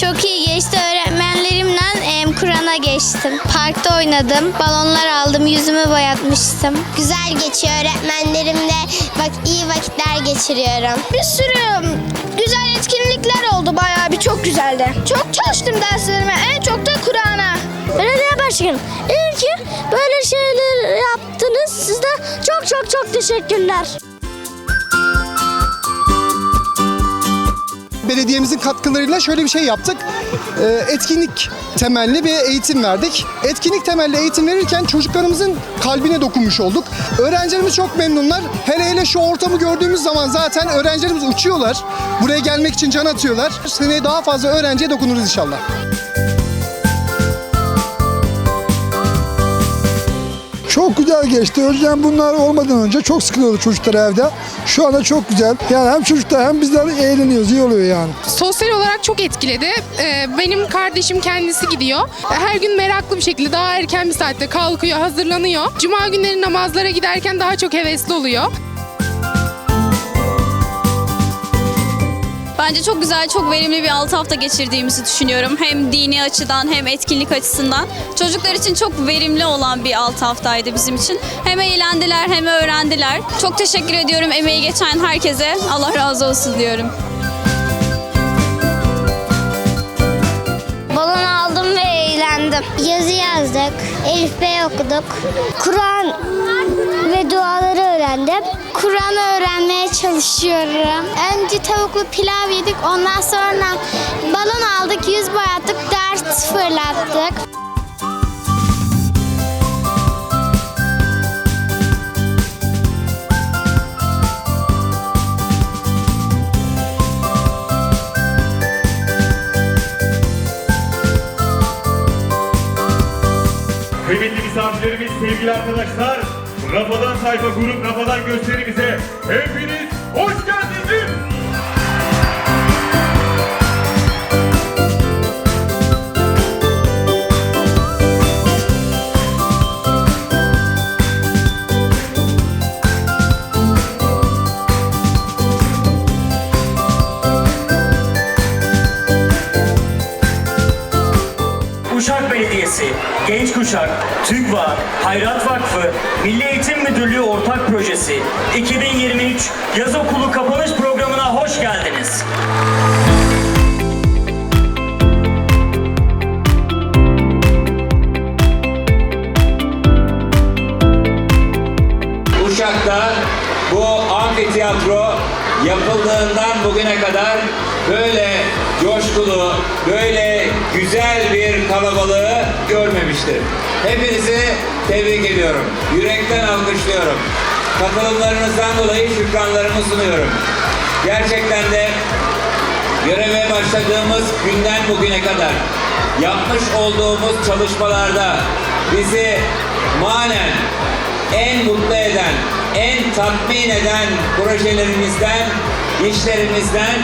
Çok iyi geçti. Öğretmenlerimle em, Kur'an'a geçtim. Parkta oynadım. Balonlar aldım. Yüzümü boyatmıştım. Güzel geçiyor. Öğretmenlerimle bak iyi vakitler geçiriyorum. Bir sürü güzel etkinlikler oldu bayağı bir çok güzeldi. Çok çalıştım derslerime en çok da Kur'an'a. Belediye başkanım, iyi ki böyle şeyler yaptınız. Size çok çok çok teşekkürler. Belediyemizin katkılarıyla şöyle bir şey yaptık. Ee, etkinlik temelli bir eğitim verdik. Etkinlik temelli eğitim verirken çocuklarımızın kalbine dokunmuş olduk. Öğrencilerimiz çok memnunlar. Hele hele şu ortamı gördüğümüz zaman zaten öğrencilerimiz uçuyorlar. Buraya gelmek için can atıyorlar. Seneye daha fazla öğrenciye dokunuruz inşallah. Çok güzel geçti. Önceden bunlar olmadan önce çok sıkılıyordu çocuklar evde. Şu anda çok güzel. Yani hem çocuklar hem bizler eğleniyoruz. iyi oluyor yani. Sosyal olarak çok etkiledi. Ee, Benim kardeşim kendisi gidiyor. Her gün meraklı bir şekilde daha erken bir saatte kalkıyor, hazırlanıyor. Cuma günleri namazlara giderken daha çok hevesli oluyor. Bence çok güzel, çok verimli bir 6 hafta geçirdiğimizi düşünüyorum. Hem dini açıdan hem etkinlik açısından. Çocuklar için çok verimli olan bir 6 haftaydı bizim için. Hem eğlendiler hem öğrendiler. Çok teşekkür ediyorum emeği geçen herkese. Allah razı olsun diyorum. Balon aldım eğlendim. Yazı yazdık. Elif B okuduk. Kur'an ve duaları öğrendim. Kur'an öğrenmeye çalışıyorum. Önce tavuklu pilav yedik. Ondan sonra balon aldık, yüz boyattık, ders fırlattık. Kıymetli misafirlerimiz, sevgili arkadaşlar, Rafadan Sayfa Grup Rafadan gösterimize hepiniz hoş geldiniz. Uşak Belediyesi, Genç Kuşak, TÜGVA, Hayrat Vakfı, Milli Eğitim Müdürlüğü ortak projesi 2023 Yaz Okulu kapanış programına hoş geldiniz. Uşak'ta bu amfiteyatro yapıldığından bugüne kadar böyle coşkulu, böyle güzel bir kalabalığı görmemiştir. Hepinizi tebrik ediyorum. Yürekten alkışlıyorum. Katılımlarınızdan dolayı şükranlarımı sunuyorum. Gerçekten de göreve başladığımız günden bugüne kadar yapmış olduğumuz çalışmalarda bizi manen en mutlu eden, en tatmin eden projelerimizden, işlerimizden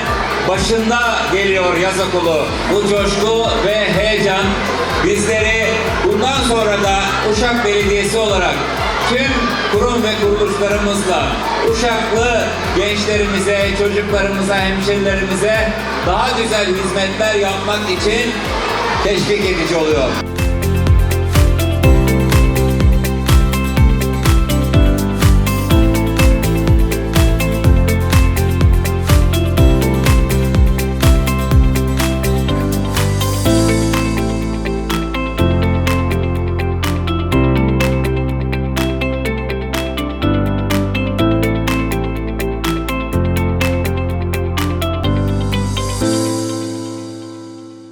başında geliyor yaz okulu. Bu coşku ve heyecan bizleri bundan sonra da Uşak Belediyesi olarak tüm kurum ve kuruluşlarımızla Uşaklı gençlerimize, çocuklarımıza, hemşerilerimize daha güzel hizmetler yapmak için teşvik edici oluyor.